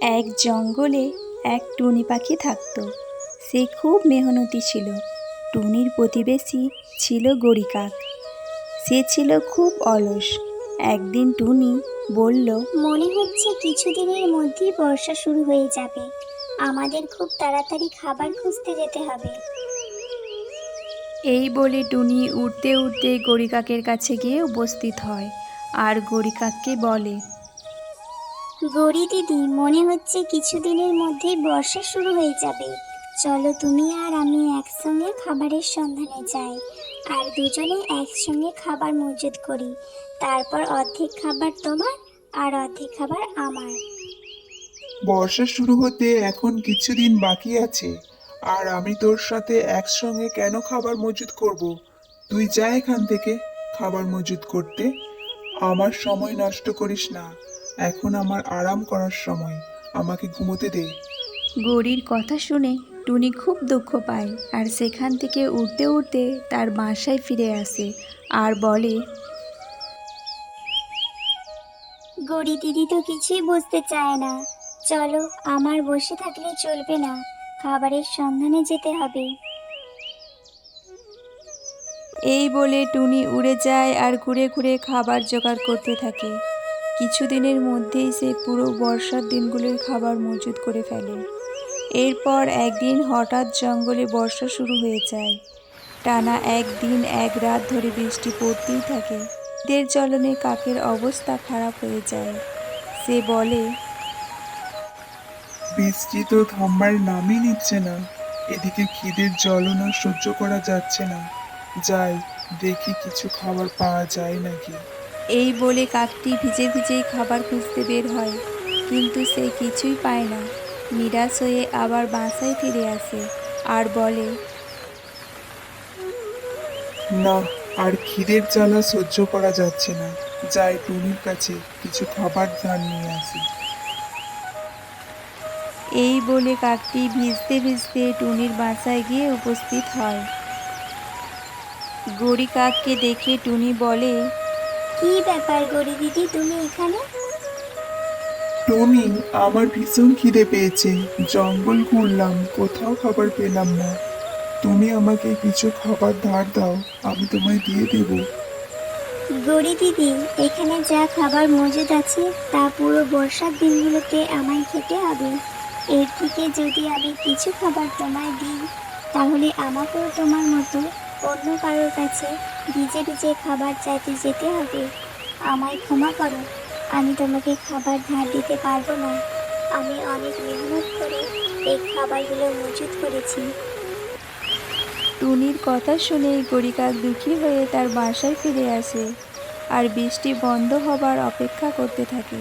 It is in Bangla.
এক জঙ্গলে এক টুনি পাখি থাকতো। সে খুব মেহনতি ছিল। টুনির প্রতিবেশী ছিল গড়িকাক সে ছিল খুব অলস। একদিন টুনি বলল মনে হচ্ছে কিছুদিনের মধ্যেই বর্ষা শুরু হয়ে যাবে। আমাদের খুব তাড়াতাড়ি খাবার খুঁজতে যেতে হবে। এই বলে টুনি উঠতে উঠতে গড়িকাকের কাছে গিয়ে উপস্থিত হয়। আর গড়িকাককে বলে গৌরী দিদি, মনে হচ্ছে কিছুদিনের মধ্যেই বর্ষা শুরু হয়ে যাবে। চলো তুমি আর আমি একসঙ্গে খাবারের সন্ধানে যাই আর দুজনে একসঙ্গে খাবার মজুত করি। তারপর অর্ধেক খাবার তোমার আর অর্ধেক খাবার আমার। বর্ষা শুরু হতে এখন কিছুদিন বাকি আছে। আর আমি তোর সাথে একসঙ্গে কেন খাবার মজুত করব? তুই যা এখান থেকে খাবার মজুত করতে। আমার সময় নষ্ট করিস না। এখন আমার আরাম করার সময়। আমাকে ঘুমোতে দে। গৌরীর কথা শুনে টুনি খুব দুঃখ পায় আর সেখান থেকে উঠতে উঠতে তার বাসায় ফিরে আসে আর বলে গৌরী দিদি তো কিছুই বুঝতে চায় না। চলো আমার বসে থাকলে চলবে না। খাবারের সন্ধানে যেতে হবে। এই বলে টুনি উড়ে যায় আর ঘুরে ঘুরে খাবার জোগাড় করতে থাকে। কিছুদিনের মধ্যেই সে পুরো বর্ষার দিনগুলির খাবার মজুত করে ফেলে। এরপর একদিন হঠাৎ জঙ্গলে বর্ষা শুরু হয়ে যায়। টানা একদিন এক রাত ধরে বৃষ্টি পড়তেই থাকে। দের জ্বলনে কাকের অবস্থা খারাপ হয়ে যায়। সে বলে, বৃষ্টি তো থাম্বার নামই নিচ্ছে না। এদিকে খিদের জ্বলনও সহ্য করা যাচ্ছে না। যাই, দেখি কিছু খাবার পাওয়া যায় নাকি। এই বলে কাকটি ভিজে ভিজেই খাবার খুঁজতে বের হয় কিন্তু সে কিছুই পায় না। নিরাশ হয়ে আবার বাসায় ফিরে আসে আর বলে না আর খিদের জ্বালা সহ্য করা যাচ্ছে না। যাই টুনির কাছে কিছু খাবার ধার নিয়ে আসি। এই বলে কাকটি ভিজতে ভিজতে টুনির বাসায় গিয়ে উপস্থিত হয়। গড়ি কাককে দেখে টুনি বলে কি ব্যাপার গৌরী দিদি তুমি এখানে? টনি আমার ভীষণ খিদে পেয়েছে। জঙ্গল ঘুরলাম কোথাও খাবার পেলাম না। তুমি আমাকে কিছু খাবার ধার দাও আমি তোমায় দিয়ে দেব। গৌরী দিদি এখানে যা খাবার মজুদ আছে তা পুরো বর্ষার দিনগুলোতে আমায় খেতে হবে। এর থেকে যদি আমি কিছু খাবার তোমায় দিই তাহলে আমাকেও তোমার মতো অন্য কারোর কাছে ভিজে ভিজে খাবার চাইতে যেতে হবে। আমায় ক্ষমা করো, আমি তোমাকে খাবার ধার দিতে পারব না। আমি অনেক মেহনত করে এই খাবারগুলো মজুত করেছি। টুনির কথা শুনে গড়ি কাক দুঃখী হয়ে তার বাসায় ফিরে আসে আর বৃষ্টি বন্ধ হবার অপেক্ষা করতে থাকে।